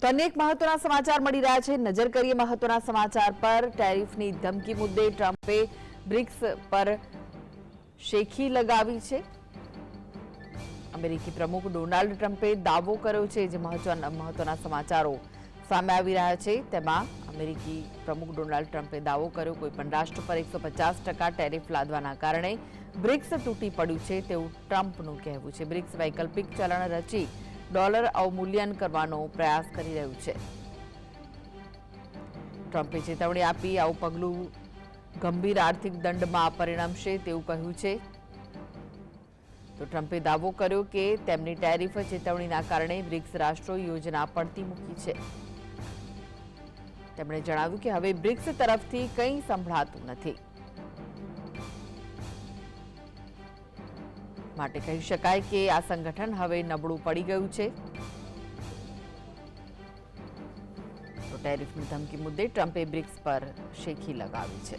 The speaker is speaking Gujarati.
તો અનેક મહત્વના સમાચાર મળી રહ્યા છે. નજર કરીએ મહત્વના સમાચાર પર. ટેરિફની ધમકી મુદ્દે ટ્રમ્પે બ્રિક્સ પર શેખી લગાવી છે. અમેરિકી પ્રમુખ ડોનાલ્ડ ટ્રમ્પે દાવો કર્યો છે જે મહત્વના મહત્વના સમાચારો સામે આવી રહ્યા છે. તેમાં અમેરિકી પ્રમુખ ડોનાલ્ડ ટ્રમ્પે દાવો કર્યો, કોઈ પણ રાષ્ટ્ર પર એકસો પચાસ ટકા ટેરિફ લાદવાના કારણે બ્રિક્સ તૂટી પડ્યું છે તેવું ટ્રમ્પનું કહેવું છે. બ્રિક્સ વૈકલ્પિક ચલણ રચી ડોલર અવમૂલ્યન કરવાનો પ્રયાસ કરી રહ્યું છે. ટ્રમ્પે ચેતવણી આપી આવું પગલું ગંભીર આર્થિક દંડમાં પરિણમશે તેવું કહ્યું છે. તો ટ્રમ્પે દાવો કર્યો કે તેમની ટેરિફ ચેતવણીના કારણે બ્રિક્સ રાષ્ટ્રો યોજના પડતી મૂકી છે. તેમણે જણાવ્યું કે હવે બ્રિક્સ તરફથી કંઈ સંભળાતું નથી. માટે કહી શકાય કે આ સંગઠન હવે નબળું પડી ગયું છે. તો ટેરિફની ધમકી મુદ્દે ટ્રમ્પે બ્રિક્સ પર શેખી લગાવી છે.